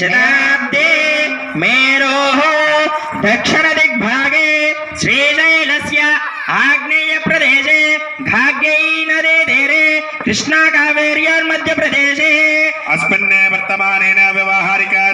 శతాబ్దే మేరోः దక్షిణదిగ్భాగే శ్రీశైలస్య ఆగ్నేయప్రదేశే घाग्यै नदे तीरे कृष्णाकावेर्योर्मध्यप्रदेशे अस्मिन् वर्तमानेन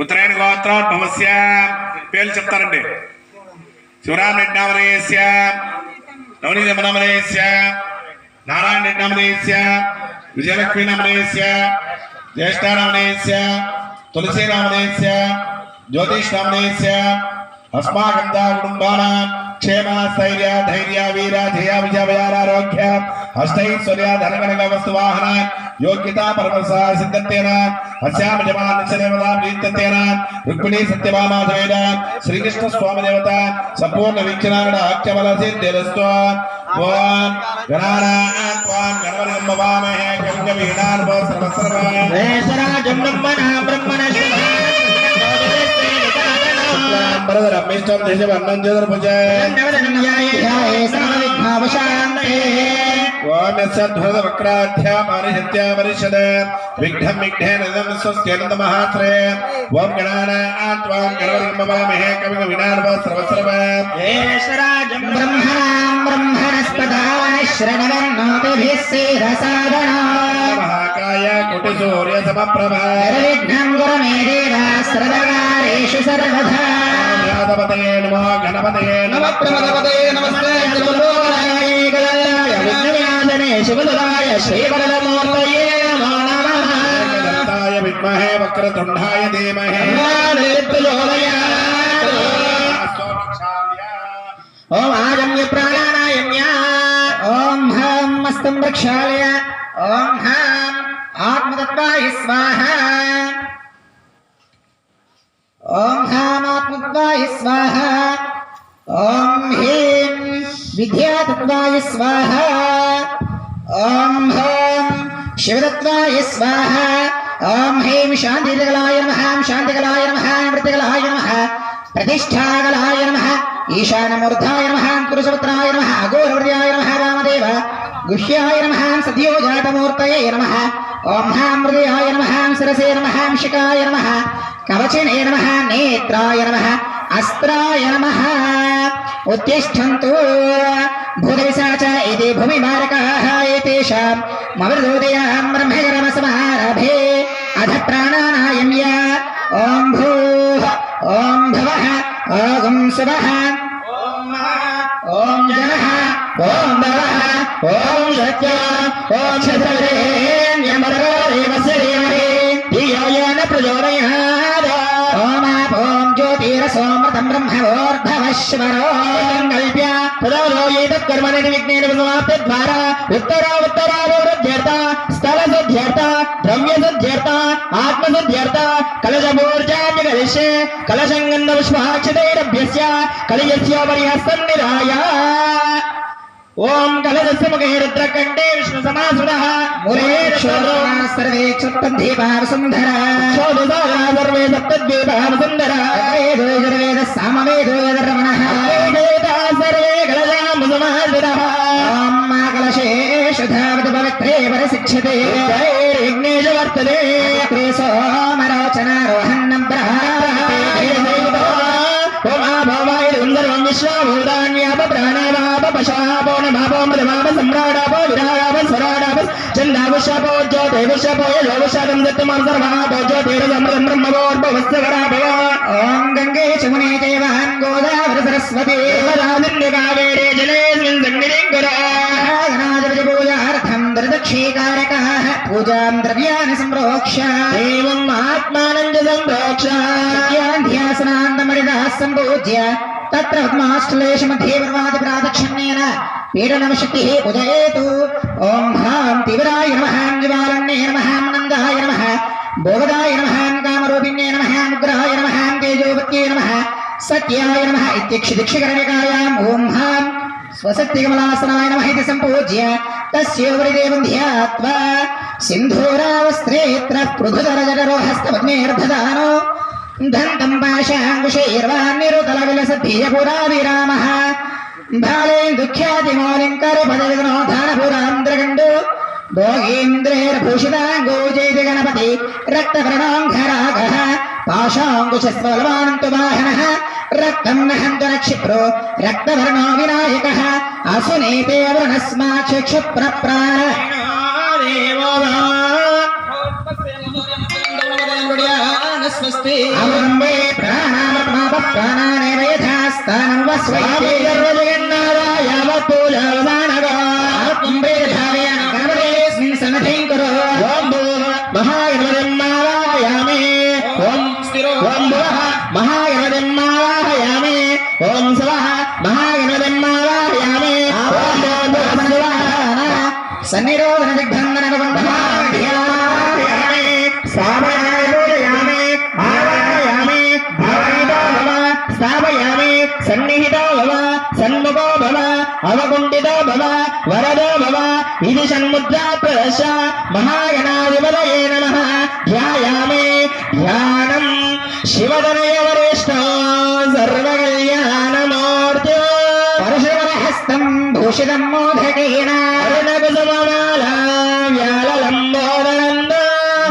ఉత్తరాయణ గోత్రోద్భవస్య పేర్లు చెప్తారండి. శివరామ రెడ్డి నామనేయస్య నవనీత నామనేయస్య నారాయణ రెడ్డి నామనేయస్య విజయలక్ష్మి నామనేయస్య జ్యేష్ఠ నామనేయస్య తులసి నామనేయస్య జ్యోతిష్ నామనేయస్య అస్మాకంతా కుటుంబానాం. क्षेम स्थैर्य धैर्य वीर धीय विजय व्यार आरोग्य अष्टैश्वर्य धनगणग वस्तु वाहन योग्यता परमसा सिद्धत्तेन अस्याम जमान निश्चयमदा प्रीत्यत्तेन रुक्मिणी सत्यभामाधवेन श्रीकृष्ण स्वामी देवता संपूर्ण विक्षणारण आख्यबल सिद्धिरस्तु ओम गणानात् त्वां गणवरं भवामहे कविवीणान् भव सर्वसर्वाय वेसरा जन्मना ब्रह्मणस्य బ్రహ్మణ రమేష్టం దేశవర్ణం చతుర్భుజ ఓం యస్సద్భుత వక్రాధ్యా పరిషత్యా పరిషద విఘ్నం విఘ్నేన ఇదం స్వస్త్యనంద మహాత్రే ఓం గణానాన్ త్వాం గణపతిం భవామహే కవిం కవీనానుభవ సర్వసర్వ వేసరాజం బ్రహ్మణాం బ్రహ్మణస్పదాన శ్రవణోతిభిः సేదసాదనా మహాకాయ కోటి సూర్య సమప్రభ విఘ్నం గురు మే దేవా సర్వకారేషు సర్వదా గణపతయే నమో नमः वक्रतुण्डाय धीमहि। ओम आगम्य प्राणायाम्या ओम हम मस्तम प्रक्षालय। ओम हम आत्मतत्वाय स्वाहा। ओम हम आत्मतत्वाय स्वाहा। ओम विद्यातत्वाय स्वाहा। ओम हम स्वाहा। ओम शान्तिकलाय नमः शान्तिकलाय नम मृतिकलाय नमः प्रतिष्ठाकलाय नमः, ईशानमूर्धाय नमः, कुरुसुत्राय नमः, अघोरवर्याय नमः, रामदेव, गुह्याय नम, सद्योजातमूर्तये नमः ॐ हाँ हृदयाय नमः शिरसे नमः शिखाय नमः, कवचिने नमः, नेत्राय नमः, अस्त्राय नमः। उत्तिष्ठन्तु। भूतविसाच इति भूमिमारकाः एतेषां मवृदोदयां ब्रह्मगरमसमारभे అథ ప్రాణానాయమ్య ఓం భూ ఓం భవ ఓం శుభః ఓం జన ఓం భవ ఓం భవః ఓం సత్య ఓం క్షత్రవేణ్యమరదేవస్య ధీమహి ధియోయోన ప్రచోదయాత్ ఓం జ్యోతిరసోమృతం బ్రహ్మవోర్ధవశ్వరో కల్ప్య తదో ఏతత్ నిర్విఘ్నేన సమాప్తి ద్వారా ఉత్తరా ఉత్తరా ध्यार्थ आत्मसुध्यर्थ कलशमूर्जाजगलिष कलशङ्गन्धपुष्पाक्षतैरभ्यस्य कलियस्योपरिहस्तन्निराय। ओम कलशस्य मुखे रुद्रकण्ठे विष्णुसमासुरः मुरे सर्वे क्षत्रदीपः शोधसागरा सर्वे सप्तद्वीपः वसुन्धरः वेदो सामवेदो रमणः। सर्वे कलशामुसमासुरः కలశేషు శిక్షతే వర్తతే త్రే సోమరోచనారోహన్నం బ్రహ్మాభవాయ సుందరం నమాపో మదమాప సమ్రాడాపో విరాడాప స్వరాడాప చందాప పూజ్యోతి విశ్వపోయ యోగశాతం దత్తమం సర్వా పూజ్యోతిరమృతం ఓం గంగే దేవాన్ సరస్వతి కావేరే జలేస్మిన్ ऋषिकारकः पूजां द्रव्याणि सम्प्रोक्ष्य एवम् आत्मानं च सम्प्रोक्ष्य ध्यासनान्तमणिदः सम्पूज्य तत्र पद्माष्टलेश मध्ये प्रवाद प्रादक्षण्येन पीडनवशक्तिः उदयेतु ॐ भां तिवराय नमः ज्वालन्ये नमः नन्दाय नमः भोगदाय नमः कामरूपिण्ये नमः मुग्रहाय नमः तेजोवत्ये नमः सत्याय नमः इत्यक्षिदिक्षिकरणकायाम् ॐ हाँ स्वसत्यकमलासनाय नमः इति ఇతి సంపూజ్య తస్యోపరి దేవం ధ్యాత్వా సింధూరావస్త్రేత్ర పృథుధరజడరో హస్తపద్మేర్ధదానో దంతం పాశాంకుశైర్వాన్నిరుతల పాశాంకుశస్వలవానంతు వాహనः రక్తం నహంతు నక్షిప్రో రక్తవర్ణో వినాయకः అసునేతే చక్షుప్రప్రాణ అమృంబే ప్రాణామత్మాప ప్రాణానేవ యథాస్థానం వస్వైతే ఆత్మంబే ఇది షణ్ముద్రా ప్రదర్శ మహాగణాధిపతయే నమ ధ్యాయామే ధ్యానం శివదనయ వరిష్ఠ సర్వకళ్యాణమూర్తి పరశువరహస్తం భూషితం మోదకేన అరుణకుసుమమాల వ్యాలలంబోదనంద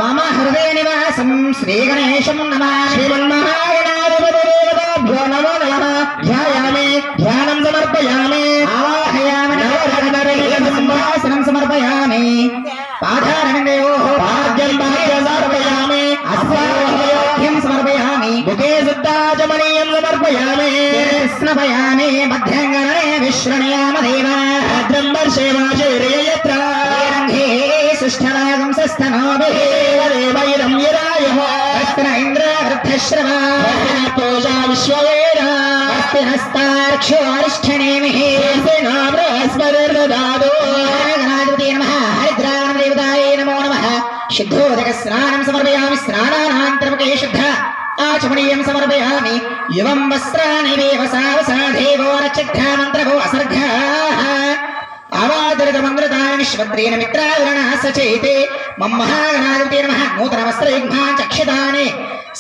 మమ హృదయ నివాసం నమ నమామి శ్రీమన్మహాగణాధిపతిదేవతాభ్యో నమో నమః ధ్యాయామి ధ్యానం సమర్పయామి స్నపయామి మధ్యంగణే విశ్రణయామ దేవా భద్రం వర్షేమాశైర్యయత్ర రంగే సుష్ఠరాగం సస్తనోభిः దేవైరం యరాయః హస్తిన ఇంద్ర వృద్ధశ్రవా పూజా విశ్వవేద హస్తినస్తార్క్ష్యో అరిష్ఠనేమిః సేనా బృహస్పతిర్దదాతు ఆచమనీయం సమర్పయామి. యువం వస్త్రాణి దేవసావసాదేవో నక్షత్రామంత్రభో అసర్ఘాః అవాదరితమంద్రతాని విశ్వద్రేణ మిత్రావరణ సచేతే. మమ్మహాగణాధిపతి నమః నూతన వస్త్రయుగ్మా చక్షితాని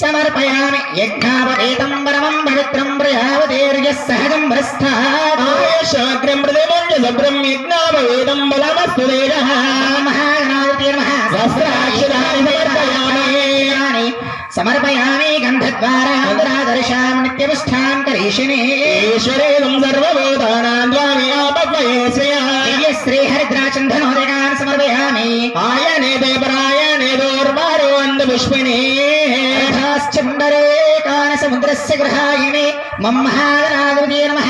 సమర్పయామి. యజ్ఞాపేతం పరమం పవిత్రం ప్రయావతేర్యः సహజం ప్రతిమంజ సభ్రం యజ్ఞాపవేదం బలమస్తు మహాగణాధిపతి నమః వస్త్రాక్షరాణి సమర్పయామి. సమర్పయామి గంధద్వారాదర్శాం నిత్యపుష్టాం కరీషిణే ఈశ్వరేదం సర్వభూతానాం ద్వామి ఆపద్మయే శ్రేయః శ్రీ హరిద్రాచందనోదకాన్ సమర్పయామి ఆయనే దేవరాయనే దోర్వారో అంద పుష్పిణీ ంబరే కాన సముద్రస్య గృహాయినే మమ్మహాగణాధిపతి నమః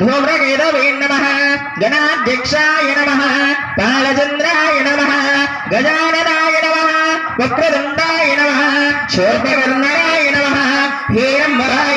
వికటాయ నమ. గణాధ్యక్షాయ నమ. కాళచంద్రాయ నమ. గజాననాయ నమ. వక్రదండాయ నమ. శోర్పకర్ణాయ నమ. హేరంబరాయ